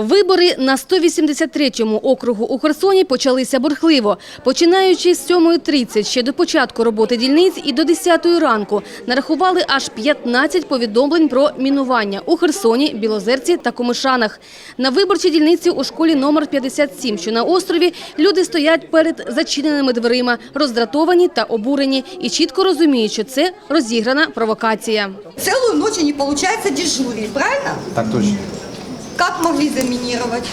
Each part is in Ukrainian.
Вибори на 183-му округу у Херсоні почалися бурхливо. Починаючи з 7.30 ще до початку роботи дільниць і до 10 ранку нарахували аж 15 повідомлень про мінування у Херсоні, Білозерці та Комишанах. На виборчій дільниці у школі номер 57, що на острові, люди стоять перед зачиненими дверима, роздратовані та обурені і чітко розуміють, що це розіграна провокація. Целую ночь не получается дежурить, правильно? Так точно. Как могли заминировать?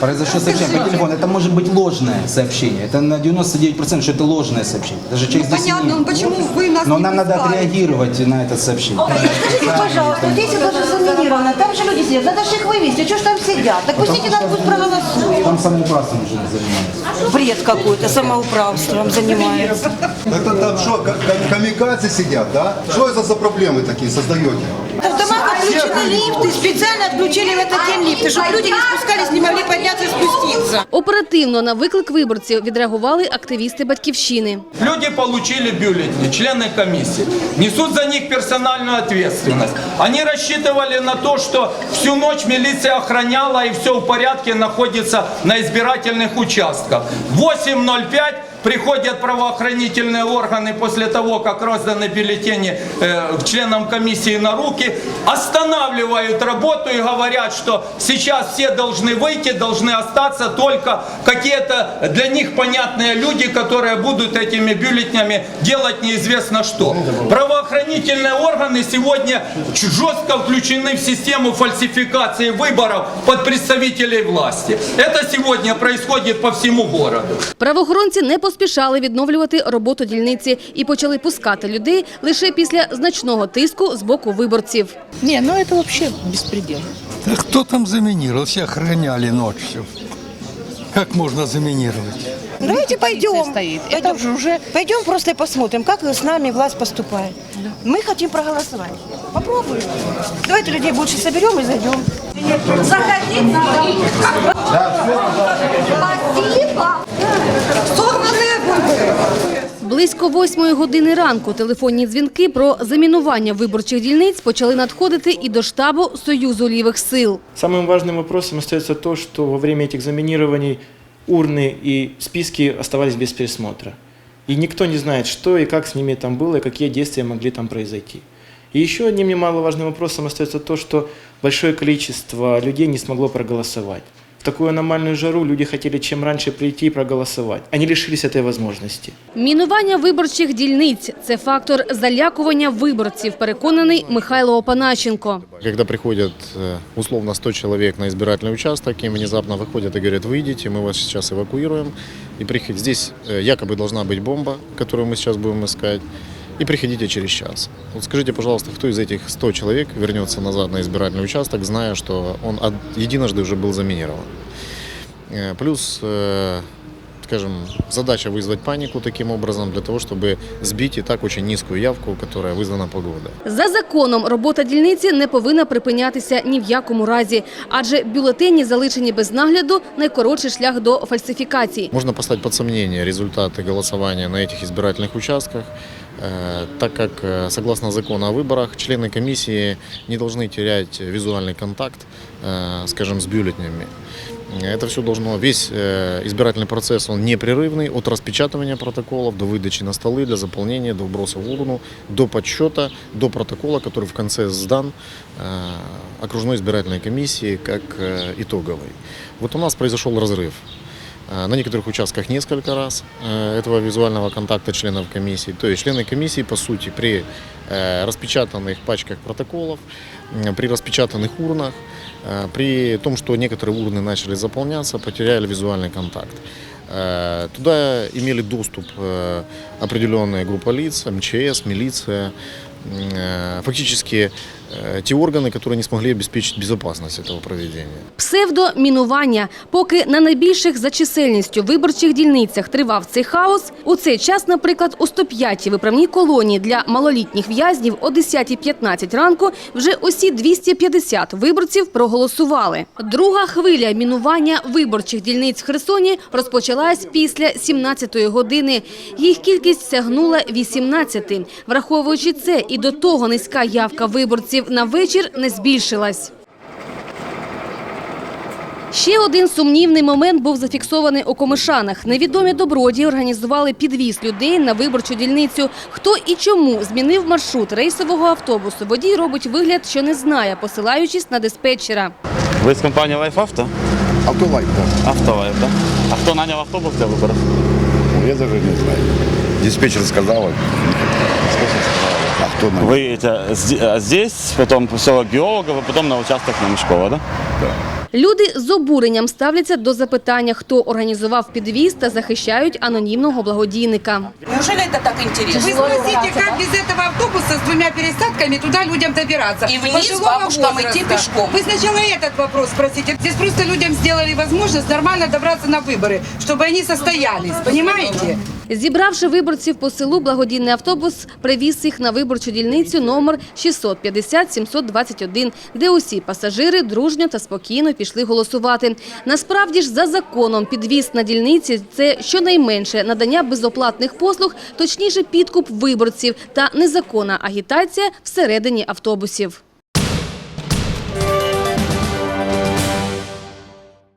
Произошло сообщение по телефону. Это может быть ложное сообщение. Это на 99% что это ложное сообщение. Даже человек здесь Понятно, ну почему вы нас Но не нам надо отреагировать на это сообщение. Скажите, пожалуйста, вот если даже заминировано, там же люди сидят, надо же их вывести, что ж там сидят? Так пустите нас, пусть проголосуют. Там самоуправством уже занимаются. Бред какой-то, самоуправством занимается. Это там что, ка- ка- камикадзе сидят, да? Что это за проблемы такие создаете? В домах отключены лифты, специально отключили в этот день лифты, чтобы люди не спускались, не могли подняться и спуститься. Оперативно на виклик виборців відреагували активісти «Батьківщини». Люди получили бюллетени, члены комиссии. Несут за них персональную ответственность. Они рассчитывали на то, что всю ночь милиция охраняла и все в порядке находится на избирательных участках. В 8.05 приходят правоохранительные органы после того, как розданы бюллетени э, членам комиссии на руки, останавливают работу и говорят, что сейчас все должны выйти, должны остаться только какие-то для них понятные люди, которые будут этими бюллетнями делать неизвестно что. Правоохранительные органы сегодня ч- жестко включены в систему фальсификации выборов под представителей власти. Это сегодня происходит по всему городу. Правоохоронці не поспішали відновлювати роботу дільниці і почали пускати людей лише після значного тиску з боку виборців. Не, ну это вообще беспредел. Да кто там заминировал? Все охраняли ночью. Как можно заминировать? Давайте пойдем. стоит. Это Пойдем. уже- уже- Пойдем просто и посмотрим, как с нами власть поступает. Мы хотим проголосовать. Попробуем. Давайте людей больше соберем и зайдем. Заходите. Спасибо. Близько восьмої години ранку телефонні дзвінки про замінування виборчих дільниць почали надходити і до штабу Союзу лівих сил. Самым важным вопросом остается то, что во время этих заминирований урны и списки оставались без пересмотра. И никто не знает, что и как с ними там было, и какие действия могли там произойти. И еще одним немаловажным вопросом остается то, что большое количество людей не смогло проголосовать. В такую аномальную жару люди хотели чем раньше прийти и проголосовать. Они лишились этой возможности. Мінування виборчих дільниць – це фактор залякування виборців, переконаний Михайло Опанащенко. Когда приходят э, условно 100 человек на избирательный участок, им внезапно выходят и говорят, выйдите, мы вас сейчас эвакуируем. И приход... здесь э, якобы должна быть бомба, которую мы сейчас будем искать. И приходите через час. Вот скажите, пожалуйста, кто из этих 100 человек вернется назад на избирательный участок, зная, что он единожды уже был заминирован? Э, Плюс, э, скажем, задача вызвать панику таким образом для того, чтобы сбить и так очень низкую явку, которая вызвана погодой. За законом робота дільниці не повинна припинятися ні в якому разі, адже бюлетені, залишені без нагляду – найкоротший шлях до фальсифікації. Можно поставить под сомнение результаты голосования на этих избирательных участках, э, так как, э, согласно закону о выборах, члены комиссии не должны терять визуальный контакт, э, скажем, с бюллетнями. Это все должно, весь э, избирательный процесс, он непрерывный, от распечатывания протоколов до выдачи на столы для заполнения, до вброса в урну, до подсчета, до протокола, который в конце сдан э, окружной избирательной комиссии как э, итоговый. Вот у нас произошел разрыв. Э, На некоторых участках несколько раз э, этого визуального контакта членов комиссии. То есть члены комиссии, по сути, при э, распечатанных пачках протоколов, при распечатанных урнах, э, при том, что некоторые урны начали заполняться, потеряли визуальный контакт. Туда имели доступ определенная группа лиц, МЧС, милиция, фактически э, те органы, которые не смогли обеспечить безопасность этого проведения. Псевдомінування. Поки на найбільших за чисельністю виборчих дільницях тривав цей хаос, у цей час, наприклад, у 105-й виправній колонії для малолітніх в'язнів о 10.15 ранку вже усі 250 виборців проголосували. Друга хвиля мінування виборчих дільниць в Херсоні розпочалась після 17-ї години. Їх кількість сягнула 18. Враховуючи це, і до того низька явка виборців на вечір не збільшилась. Ще один сумнівний момент був зафіксований у Комишанах. Невідомі добродії організували підвіз людей на виборчу дільницю. Хто і чому змінив маршрут рейсового автобусу, водій робить вигляд, що не знає, посилаючись на диспетчера. Ви з компанії Auto? Автолайк, да. Автолайф, да? А хто наняв автобус для виборів? Ну, Я даже не знаю. Диспетчер сказала А кто на Ви эти, зд- а здесь, потом поселок геологов, а потом на участок на Мешкова, да? Люди з обуренням ставляться до запитання, хто організував підвіз та захищають анонімного благодійника. Неужели это так интересно? Вы спросите, как без этого автобуса с двумя пересадками туда людям добираться? И вниз Пожилого бабушкам возраста. идти пешком. Вы сначала этот вопрос спросите. Здесь просто людям сделали возможность нормально добраться на выборы, чтобы они состоялись, понимаете? Зібравши виборців по селу, благодійний автобус привіз їх на виборчу дільницю номер 650-721, де усі пасажири дружньо та спокійно пішли голосувати. Насправді ж, за законом, підвіз на дільниці – це щонайменше надання безоплатних послуг, точніше підкуп виборців та незаконна агітація всередині автобусів.